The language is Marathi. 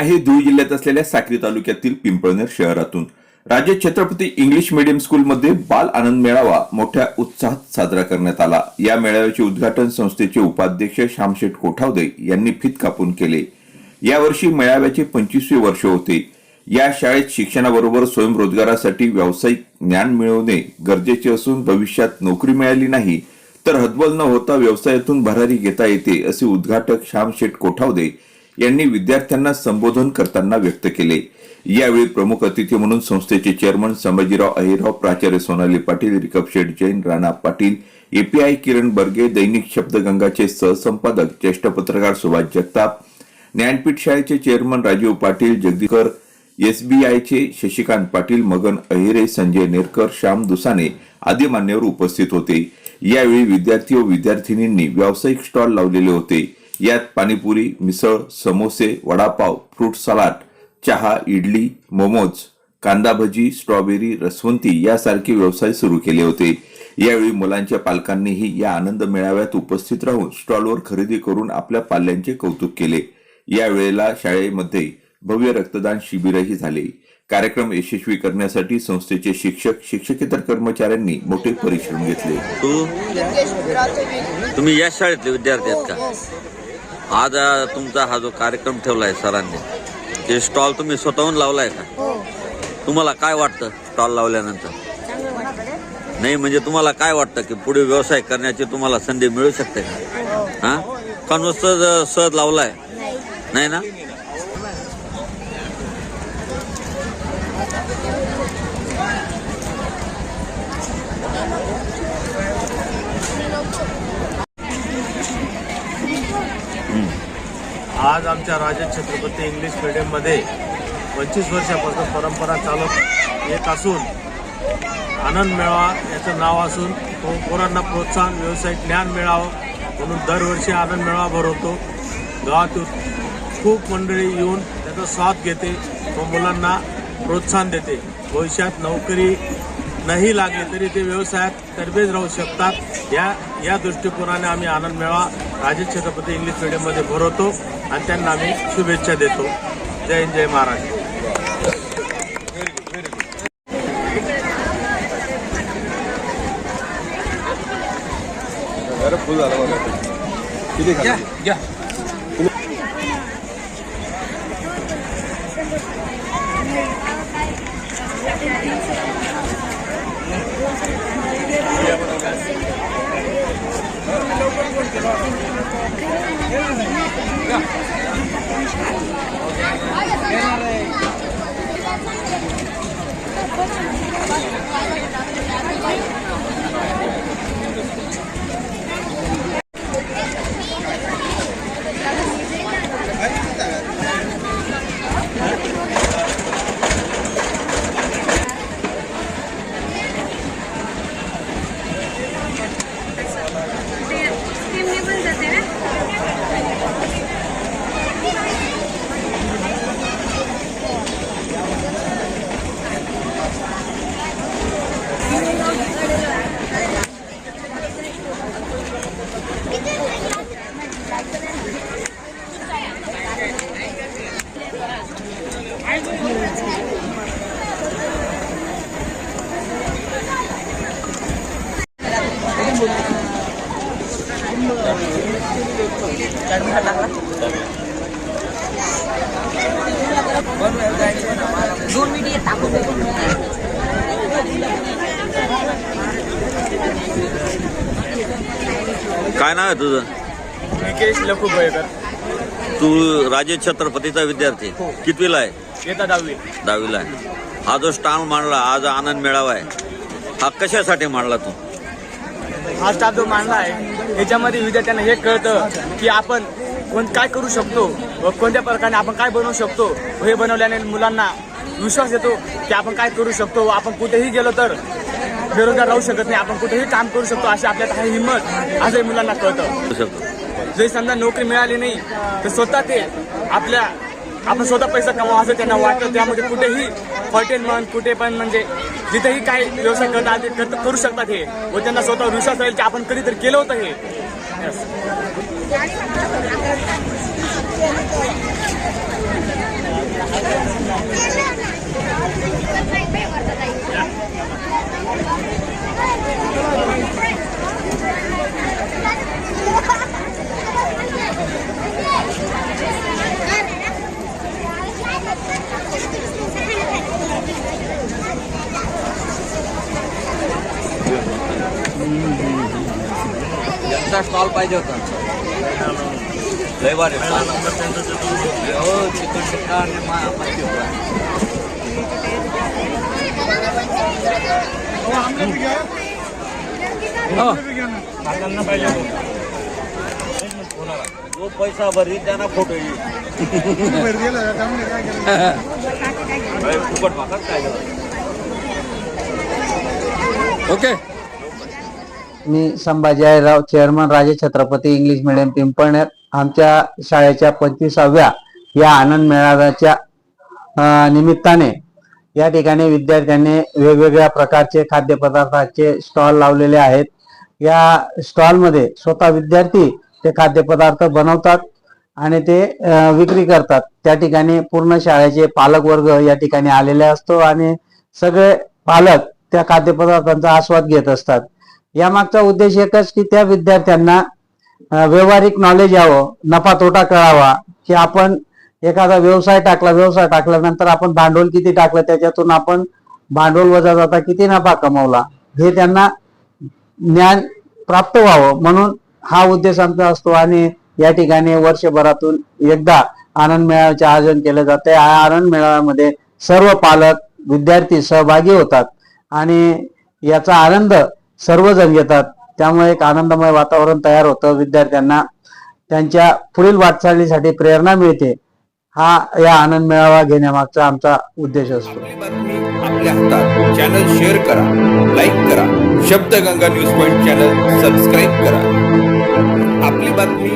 आहे धुळे जिल्ह्यात असलेल्या साक्री तालुक्यातील पिंपळनेर शहरातून. राज्य छत्रपती इंग्लिश मीडियम स्कूलमध्ये बाल आनंद मेळावा मोठ्या उत्साहात साजरा करण्यात आला. या मेळाव्याचे उद्घाटन संस्थेचे उपाध्यक्ष श्यामशेठ कोठावदे यांनी फित कापून केले. यावर्षी मेळाव्याचे पंचवीसवे वर्ष होते. या शाळेत शिक्षणाबरोबर स्वयंरोजगारासाठी व्यावसायिक ज्ञान मिळवणे गरजेचे असून भविष्यात नोकरी मिळाली नाही तर हतबल न होता व्यवसायातून भरारी घेता येते असे उद्घाटक श्यामशेठ कोठावदे यांनी विद्यार्थ्यांना संबोधन करताना व्यक्त केले. यावेळी प्रमुख अतिथी म्हणून संस्थेचे चेअरमन संभाजीराव अहिराव प्राचार्य सोनाली पाटील रिकप शेठ जैन राणा पाटील एपीआय किरण बर्गे दैनिक शब्दगंगाचे सहसंपादक ज्येष्ठ पत्रकार सुभाष जगताप ज्ञानपीठ शाळेचे चेअरमन राजीव पाटील जगदीकर एसबीआयचे शशिकांत पाटील मगन अहिरे संजय नेरकर श्याम दुसाने आदी मान्यवर उपस्थित होते. यावेळी विद्यार्थी व विद्यार्थिनींनी व्यावसायिक स्टॉल लावलेले होते. यात पाणीपुरी मिसळ समोसे वडापाव फ्रूट सलाड चहा इडली मोमोज कांदा भजी स्ट्रॉबेरी रसवंती यासारखे व्यवसाय सुरू केले होते. यावेळी मुलांच्या पालकांनीही या आनंद मेळाव्यात उपस्थित राहून स्टॉलवर खरेदी करून आपल्या पाल्यांचे कौतुक केले. यावेळेला शाळेमध्ये भव्य रक्तदान शिबिरही झाले. कार्यक्रम यशस्वी करण्यासाठी संस्थेचे शिक्षक शिक्षकेतर कर्मचाऱ्यांनी मोठे परिश्रम घेतले. तुम्ही या शाळेतले विद्यार्थी आहेत का? आज तुमचा हा जो कार्यक्रम ठेवलाय सरांनी ते स्टॉल तुम्ही स्वतःहून लावलाय का? हो. तुम्हाला काय वाटतं स्टॉल लावल्यानंतर? नाही म्हणजे तुम्हाला काय वाटतं की पुढे व्यवसाय करण्याची तुम्हाला संधी मिळू शकते का? हो. हा? का नुसतं सहज लावलाय? नाही ना? आज आमच्या राजा छत्रपती इंग्लिश मीडियममध्ये पंचवीस वर्षापासून परंपरा चालत येत असून आनंद मेळावा याचं नाव असून तो पोरांना प्रोत्साहन व्यवसायिक ज्ञान मिळावं म्हणून दरवर्षी आनंद मेळावा भरवतो. गावातून खूप मंडळी येऊन त्याचा स्वाद घेते व मुलांना प्रोत्साहन देते. भविष्यात नोकरी नाही लागली तरी ते व्यवसायात तरबेज राहू शकतात. या या दृष्टिकोनाने आम्ही आनंद मेळावा राजे छत्रपती इंग्लिश मीडियममध्ये भरवतो आणि त्यांना आम्ही शुभेच्छा देतो. जय हिंद जय महाराष्ट्र. स्टीमने काय नाव आहे तुझं? निकेश लखू भयकर तू राजे छत्रपतीचा विद्यार्थी. कितवीला आहे? येता दहावी. दहावीला आहे. हा जो स्टॉल मांडला आज आनंद मेळावा आहे. हा कशासाठी मांडला तू? हा स्टाफ जो मांडला आहे त्याच्यामध्ये विद्यार्थ्यांना हे कळतं की आपण कोण काय करू शकतो व कोणत्या प्रकारे आपण काय बनवू शकतो व हे बनवल्याने मुलांना विश्वास येतो की आपण काय करू शकतो व आपण कुठेही गेलो तर बेरोजगार राहू शकत नाही. आपण कुठेही काम करू शकतो अशी आपल्यात आहे हिंमत असंही मुलांना कळतं. जे जरी समजा नोकरी मिळाली नाही तर स्वतः ते आपल्या आपण स्वतः पैसा कमावा असं त्यांना वाटतं. त्यामध्ये कुठेही हॉटेल म्हण कुठे पण म्हणजे जिथेही काही व्यवसाय करता करत करू शकतात हे. व त्यांना स्वतःवर विश्वास राहील की आपण कधीतरी केलं होतं हे. स्टॉल पाहिजे होता. लय भारी. हो. चिकन टिक्का आणि मच्छी जो पैसा भरी त्यांना फ़ोटो येईल फुकट काय ओके. मी Sambhaji Rao chairman Raje Chhatrapati English medium Pimpalner. आमच्या शाळेच्या पंचवीसाव्या या आनंद मेळाव्याच्या निमित्ताने या ठिकाणी विद्यार्थ्यांनी वेगवेगळ्या प्रकारचे खाद्यपदार्थाचे स्टॉल लावलेले आहेत. या स्टॉलमध्ये स्वतः विद्यार्थी ते खाद्यपदार्थ बनवतात आणि ते विक्री करतात. त्या ठिकाणी पूर्ण शाळेचे पालक वर्ग या ठिकाणी आलेले असतो आणि सगळे पालक त्या खाद्यपदार्थांचा आस्वाद घेत असतात. यामागचा उद्देश एकच की त्या विद्यार्थ्यांना व्यावहारिक नॉलेज यावं नफा तोटा कळावा की आपण एखादा व्यवसाय टाकला व्यवसाय टाकल्यानंतर आपण भांडवल किती टाकलं त्याच्यातून आपण भांडवल वजा जाता किती नफा कमवला हे त्यांना ज्ञान प्राप्त व्हावं. म्हणून हा उद्देश आमचा असतो आणि या ठिकाणी वर्षभरातून एकदा आनंद मेळाव्याचे आयोजन केले जाते या आनंद मेळाव्यामध्ये सर्व पालक विद्यार्थी सहभागी होतात. आणि याचा आनंद सर्वजण येतात. त्यामुळे एक आनंदमय वातावरण तयार होतं विद्यार्थ्यांना. त्यांच्या पुढील वाटचालीसाठी प्रेरणा मिळते. हा या आनंद मेळावा घेण्यामागचा आमचा उद्देश असतो. आपल्या हातात. चॅनल शेअर करा लाईक करा. Shabdganga news point channel subscribe करा. आपली बातमी